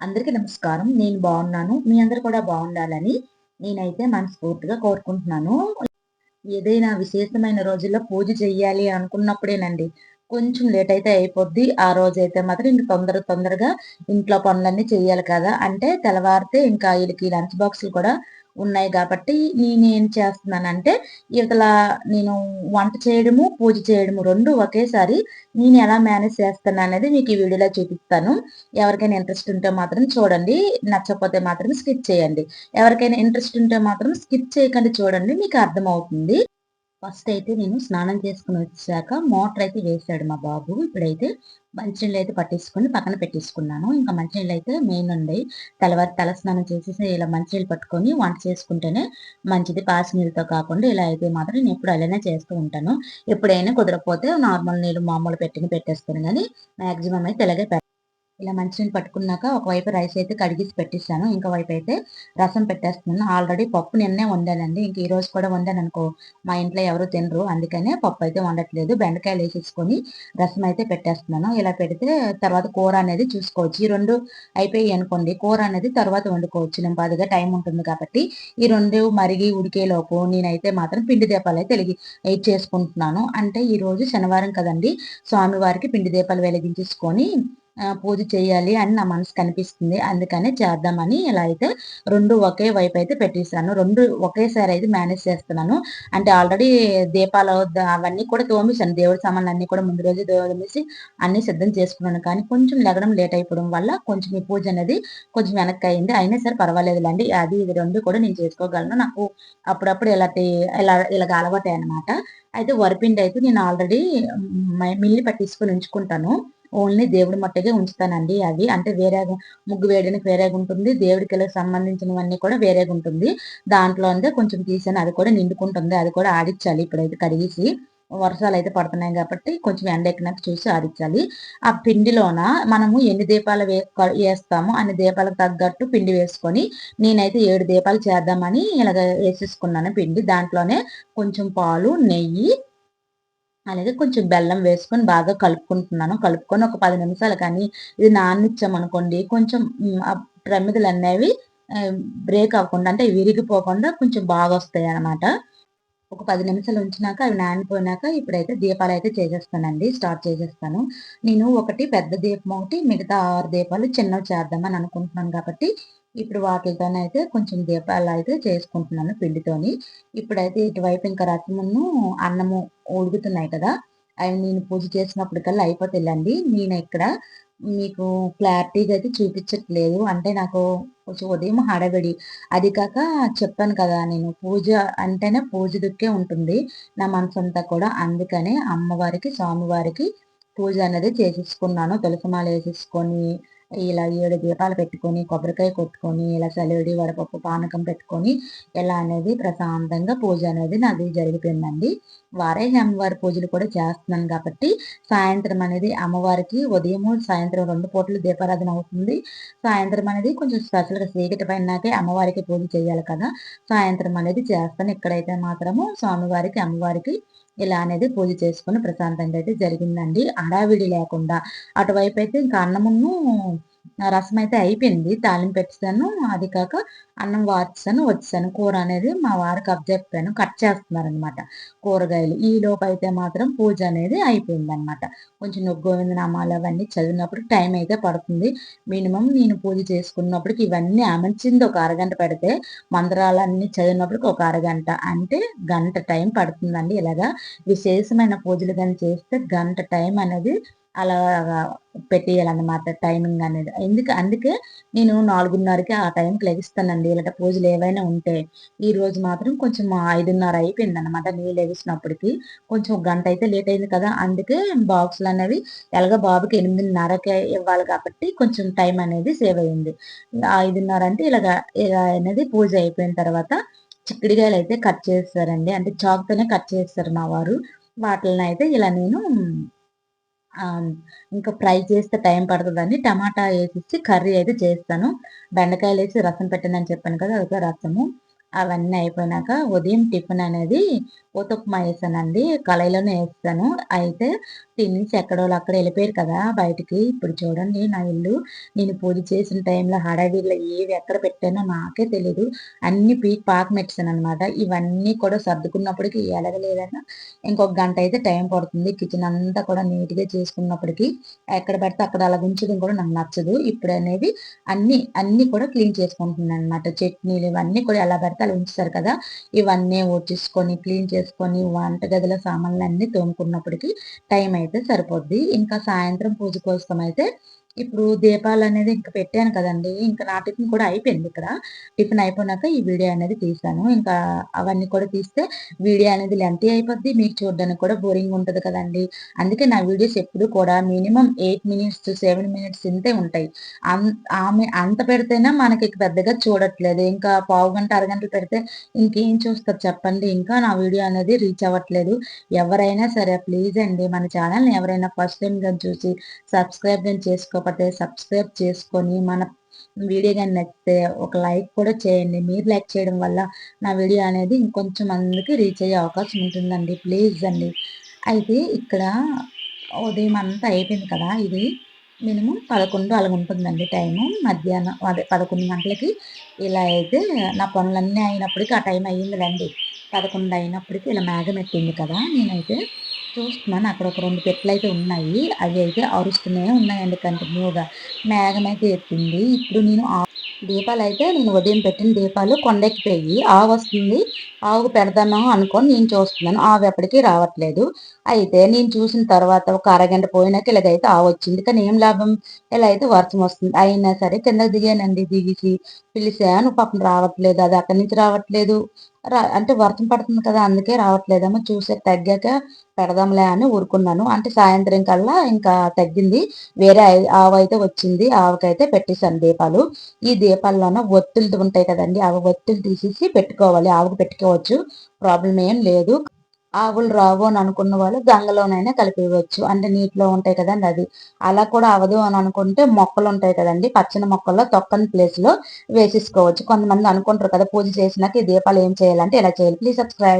అందరికీ నమస్కారం. నేను బాగున్నాను. మీ అందరు కూడా బాగుండాలని నేనైతే మనస్ఫూర్తిగా కోరుకుంటున్నాను. ఏదైనా విశేషమైన రోజుల్లో పూజ చెయ్యాలి అనుకున్నప్పుడేనండి. కొంచెం లేట్ అయితే అయిపోద్ది. ఆ రోజు అయితే మాత్రం ఇంక తొందర తొందరగా ఇంట్లో పనులన్నీ చేయాలి కదా. అంటే తెల్లవారితే ఇంకా వీళ్ళకి లంచ్ బాక్సులు కూడా ఉన్నాయి కాబట్టి నేనేం చేస్తున్నానంటే ఇవతల నేను వంట చేయడము పూజ చేయడము రెండు ఒకేసారి నేను ఎలా మేనేజ్ చేస్తాను అనేది మీకు ఈ వీడియోలో చూపిస్తాను. ఎవరికైనా ఇంట్రెస్ట్ ఉంటే మాత్రం చూడండి నచ్చకపోతే మాత్రం స్కిప్ చేయండి. ఎవరికైనా ఇంట్రెస్ట్ ఉంటే మాత్రం స్కిప్ చేయకండి చూడండి మీకు అర్థమవుతుంది. ఫస్ట్ అయితే నేను స్నానం చేసుకుని వచ్చాక మోటార్ అయితే వేసాడు మా బాబు. ఇప్పుడైతే మంచినీళ్ళు అయితే పట్టేసుకుని పక్కన పెట్టేసుకున్నాను. ఇంకా మంచినీళ్ళు అయితే మెయిన్ ఉండి. తెల్లవారి తల స్నానం చేసేసి ఇలా మంచినీళ్ళు పట్టుకొని వంట చేసుకుంటేనే మంచిది. పాసి నీళ్ళతో కాకుండా ఇలా అయితే మాత్రం నేను ఎప్పుడు అలానే చేస్తూ ఉంటాను. ఎప్పుడైనా కుదరకపోతే నార్మల్ నీళ్ళు మామూలు పెట్టిన పెట్టేస్తాను కానీ మాక్సిమం అయితే ఇలాగే ఇలా మంచినీళ్ళు పట్టుకున్నాక ఒకవైపు రైస్ అయితే కడిగేసి పెట్టిస్తాను. ఇంకో వైపు అయితే రసం పెట్టేస్తున్నాను. ఆల్రెడీ పప్పు నిన్నే వండానండి. ఇంక ఈ రోజు కూడా వండాను అనుకో మా ఇంట్లో ఎవరు తినరు. అందుకనే పప్పు అయితే వండట్లేదు. బెండకాయలు వేసేసుకొని రసం అయితే పెట్టేస్తున్నాను. ఇలా పెడితే తర్వాత కూర అనేది చూసుకోవచ్చు. ఈ రెండు అయిపోయి అనుకోండి. కూర అనేది తర్వాత వండుకోవచ్చు. నేను బాధగా టైం ఉంటుంది కాబట్టి ఈ రెండు మరిగి ఉడికేలోపు నేనైతే మాత్రం పిండి దీపాలు అయితే వెలిగి చేసుకుంటున్నాను. అంటే ఈ రోజు శనివారం కదండి. స్వామివారికి పిండి దీపాలు వెలిగించేసుకొని పూజ చేయాలి అని నా మనసు కనిపిస్తుంది. అందుకనే చేద్దామని ఇలా అయితే రెండు ఒకే వైపు అయితే పెట్టేశాను. రెండు ఒకేసారి అయితే మేనేజ్ చేస్తున్నాను. అంటే ఆల్రెడీ దీపాలు అవన్నీ కూడా తోమేశాను. దేవుడి సామాన్లు అన్ని కూడా ముందు రోజు తోమేసి అన్ని సిద్ధం చేసుకున్నాను. కానీ కొంచెం లెగడం లేట్ అయిపోవడం వల్ల కొంచెం ఈ పూజ అనేది కొంచెం వెనక్కి అయింది. అయినా సరే పర్వాలేదులేండి. అది ఇది రెండు కూడా నేను చేసుకోగలను. నాకు అప్పుడప్పుడు ఇలాంటి ఇలా ఇలాగ అలవాటే అనమాట అయితే వరిపిండి అయితే నేను ఆల్రెడీ మిల్లి పట్టించుకొని ఉంచుకుంటాను. ఓన్లీ దేవుడు మట్టుకే ఉంచుతానండి అవి. అంటే వేరే ముగ్గు వేయడానికి వేరేగా ఉంటుంది. దేవుడికి సంబంధించినవన్నీ కూడా వేరేగా ఉంటుంది. దాంట్లో అంతే కొంచెం తీసాను. అది కూడా నిండుకుంటుంది. అది కూడా ఆడించాలి ఇప్పుడైతే కడిగేసి వర్షాలు అయితే పడుతున్నాయి కాబట్టి కొంచెం ఎండ ఎక్కినాక చూసి ఆడించాలి ఆ పిండిలోన మనము ఎన్ని దీపాలు వే వేస్తామో అన్ని దీపాలకు తగ్గట్టు పిండి వేసుకొని నేనైతే ఏడు దీపాలు చేద్దామని ఇలాగ వేసేసుకున్నాను పిండి. దాంట్లోనే కొంచెం పాలు నెయ్యి అలాగే కొంచెం బెల్లం వేసుకొని బాగా కలుపుకుంటున్నాను. కలుపుకొని ఒక పది నిమిషాలు కానీ ఇది నాన్నిచ్చామనుకోండి కొంచెం ప్రమిదలు అనేవి బ్రేక్ అవ్వకుండా అంటే విరిగిపోకుండా కొంచెం బాగా వస్తాయి అనమాట ఒక పది నిమిషాలు ఉంచినాక అవి నానిపోయినాక ఇప్పుడైతే దీపాలు అయితే చేసేస్తానండి. స్టార్ట్ చేసేస్తాను. నేను ఒకటి పెద్ద దీపం ఒకటి మిగతా ఆరు దీపాలు చిన్నవి చేద్దామని అనుకుంటున్నాను కాబట్టి ఇప్పుడు వాటితోనైతే కొంచెం దీపాలు అయితే చేసుకుంటున్నాను పిండితోని. ఇప్పుడైతే ఇటువైపు ఇంకా రసమును అన్నము ఉడుకుతున్నాయి కదా అవి నేను పూజ చేసినప్పటికల్లా అయిపోతుందండి నేను ఇక్కడ మీకు క్లారిటీగా అయితే చూపించట్లేదు. అంటే నాకు కొంచెం ఉదయం హడబడి అది కాక చెప్పాను కదా నేను పూజ అంటేనే పూజ దుక్కే ఉంటుంది. నా మనసు అంతా కూడా అందుకనే అమ్మవారికి స్వామివారికి పూజ అనేది చేసేసుకున్నాను. తులసిమాల వేసేసుకొని ఇలా ఏడు దీపాలు పెట్టుకొని కొబ్బరికాయ కొట్టుకొని ఇలా చలివిడి వడపప్పు పానకం పెట్టుకొని ఇలా అనేది ప్రశాంతంగా పూజ అనేది నాది జరిగిపోయిందండి. వారే అమ్మవారి పూజలు కూడా చేస్తున్నాను కాబట్టి సాయంత్రం అనేది అమ్మవారికి ఉదయం సాయంత్రం రెండు పూటలు దీపారాధన అవుతుంది. సాయంత్రం అనేది కొంచెం స్పెషల్గా చీకటి పైనకే అమ్మవారికి పూజ చేయాలి కదా. సాయంత్రం అనేది చేస్తాను. ఇక్కడైతే మాత్రము స్వామివారికి అమ్మవారికి ఇలా అనేది పూజ చేసుకుని ప్రశాంతంగా అయితే జరిగిందండి. అడావిడి లేకుండా. అటువైపు అయితే ఇంకా అన్నమును రసం అయితే అయిపోయింది. తాలింపు పెట్టాను అది కాక అన్నం వార్చాను వచ్చాను. కూర అనేది మా వారికి అప్ చెప్పాను. కట్ చేస్తున్నారనమాట కూరగాయలు. ఈ లోపు అయితే మాత్రం పూజ అనేది అయిపోయింది అనమాట కొంచెం గోవింద నామాలు అవన్నీ చదివినప్పుడు టైం అయితే పడుతుంది. మినిమం నేను పూజ చేసుకున్నప్పటికి ఇవన్నీ అమర్చింది ఒక అరగంట పెడితే మంత్రాలన్నీ చదివినప్పటికి ఒక అరగంట. అంటే గంట టైం పడుతుందండి. ఇలాగా విశేషమైన పూజలు కానీ చేస్తే గంట టైం అనేది అలా పెట్టేయాలన్నమాట టైమింగ్ అనేది. ఎందుకు అందుకే నేను నాలుగున్నరకి ఆ టైంకి లెగిస్తానండి. ఇలాంటి పూజలు ఏవైనా ఉంటే ఈ రోజు మాత్రం కొంచెం ఐదున్నర అయిపోయింది అనమాట నేను లెగిసినప్పటికి కొంచెం గంట అయితే లేట్ అయింది కదా. అందుకే బాక్సులు అనేవి ఎలాగో బాబుకి ఎనిమిదిన్నరకే ఇవ్వాలి కాబట్టి కొంచెం టైం అనేది సేవ్ అయింది. ఐదున్నర అంటే ఇలాగ ఇలా అనేది పూజ అయిపోయిన తర్వాత చిక్కుడికాయలు అయితే కట్ చేస్తారండి. అంటే చాక్తోనే కట్ చేస్తారు మా వారు. వాటిని అయితే ఇలా నేను ఇంకా ఫ్రై చేస్తే టైం పడుతుందని టమాటా వేసేసి కర్రీ అయితే చేస్తాను. బెండకాయలు వేసి రసం పెట్టండి అని చెప్పాను కదా అదొక రసము. అవన్నీ అయిపోయినాక ఉదయం టిఫిన్ అనేది ఉతప్మా వేసానండి కళాయిలోనే వేస్తాను. అయితే తినేసి ఎక్కడో అక్కడ వెళ్ళిపోయారు కదా బయటికి. ఇప్పుడు చూడండి నా ఇల్లు. నేను పూజ చేసిన టైంలో హడావిడిలో ఏవి ఎక్కడ పెట్టానో నాకే తెలియదు అన్ని పీక్ పాక మెట్టాను అనమాట ఇవన్నీ కూడా సర్దుకున్నప్పటికీ ఎలగలేదన్నా ఇంకొక గంట అయితే టైం పడుతుంది. కిచెన్ అంతా కూడా నీట్గా చేసుకున్నప్పటికీ ఎక్కడ పెడితే అక్కడ అలా ఉంచడం కూడా నాకు నచ్చదు. ఇప్పుడు అనేది అన్ని అన్ని కూడా క్లీన్ చేసుకుంటున్నాను అనమాట చట్నీలు ఇవన్నీ కూడా ఎలా పెడితే పదార్థాలు ఉంచుతారు కదా ఇవన్నీ ఊడ్చేసుకొని క్లీన్ చేసుకొని వంట గదిలో సామాన్లు అన్ని తోముకున్నప్పటికీ టైం అయితే సరిపోద్ది. ఇంకా సాయంత్రం పూజ కోసం అయితే ఇప్పుడు దీపాలు అనేది ఇంకా పెట్టాను కదండి. ఇంకా నా టిఫిన్ కూడా అయిపోయింది ఇక్కడ. టిఫిన్ అయిపోయినాక ఈ వీడియో అనేది తీసాను ఇంకా అవన్నీ కూడా తీస్తే వీడియో అనేది లెంత్ అయిపోద్ది. మీకు చూడడానికి కూడా బోరింగ్ ఉంటుంది కదండి. అందుకే నా వీడియోస్ ఎప్పుడు కూడా minimum eight minutes seven minutes ఇంతే ఉంటాయి. ఆమె అంత పెడితేనే మనకి పెద్దగా చూడట్లేదు. ఇంకా పావు గంట అరగంటలు పెడితే ఇంకేం చూస్తారు చెప్పండి. ఇంకా నా వీడియో అనేది రీచ్ అవ్వట్లేదు. ఎవరైనా సరే ప్లీజ్ అండి మన ఛానల్ని ఎవరైనా ఫస్ట్ టైం కానీ చూసి సబ్స్క్రైబ్ కానీ చేసుకోకపోతే సబ్స్క్రైబ్ చేసుకొని మన వీడియో కానీ నచ్చితే ఒక లైక్ కూడా చేయండి. మీరు లైక్ చేయడం వల్ల నా వీడియో అనేది ఇంకొంచెం మందికి రీచ్ అయ్యే అవకాశం ఉంటుందండి. ప్లీజ్ అండి. అయితే ఇక్కడ ఉదయం అంతా అయిపోయింది కదా. ఇది మినిమం పదకొండు అలా ఉంటుందండి టైము. మధ్యాహ్నం అదే పదకొండు గంటలకి ఇలా అయితే నా పనులన్నీ అయినప్పటికీ ఆ టైం అయ్యిందిలేండి పదకొండు అయినప్పటికీ ఇలా మేఘం ఎట్టింది కదా. నేనైతే చూస్తున్నాను. అక్కడ ఒక రెండు పెట్లు అయితే ఉన్నాయి. అవి అయితే అరుస్తూనే ఉన్నాయండి కంటిన్యూగా మేఘం అయితే ఎత్తింది ఇప్పుడు నేను దీపాలు అయితే నేను ఉదయం పెట్టిన దీపాలు కొండెక్కిపోయి ఆవు వస్తుంది. ఆవుకు పెడదామో అనుకొని నేను చూస్తున్నాను. ఆవు ఎప్పటికీ రావట్లేదు. అయితే నేను చూసిన తర్వాత ఒక అరగంట పోయినాక ఇలాగైతే ఆవు వచ్చింది. కానీ ఏం లాభం? ఇలా అయితే వర్షం వస్తుంది. అయినా సరే కిందకు దిగానండి దిగిసి పిలిచాను పాపం రావట్లేదు. అది అక్కడి నుంచి రావట్లేదు. అంటే వర్షం పడుతుంది కదా అందుకే రావట్లేదమ్మా. చూసే తగ్గాక పెడదాంలే అని ఊరుకున్నాను. అంటే సాయంత్రం కల్లా ఇంకా తగ్గింది. వేరే ఆవు అయితే వచ్చింది. ఆవుకైతే పెట్టేశాను దీపాలు. ఈ దీపాల్లోన ఒత్తులు ఉంటాయి కదండి ఆ ఒత్తులు తీసేసి పెట్టుకోవాలి. ఆవుకు పెట్టుకోవచ్చు. ప్రాబ్లం ఏం లేదు. ఆవులు రావు అని అనుకున్న వాళ్ళు గంగలోనైనా కలిపివచ్చు. అంటే నీటిలో ఉంటాయి కదండి అది అలా కూడా అవదు అని అనుకుంటే మొక్కలు ఉంటాయి కదండి. పచ్చని మొక్కల్లో తొక్కని ప్లేస్లో వేసేసుకోవచ్చు. కొంతమంది అనుకుంటారు కదా పూజ చేసినాక ఈ దీపాలు ఏం చేయాలంటే ఇలా చేయాలి. Please subscribe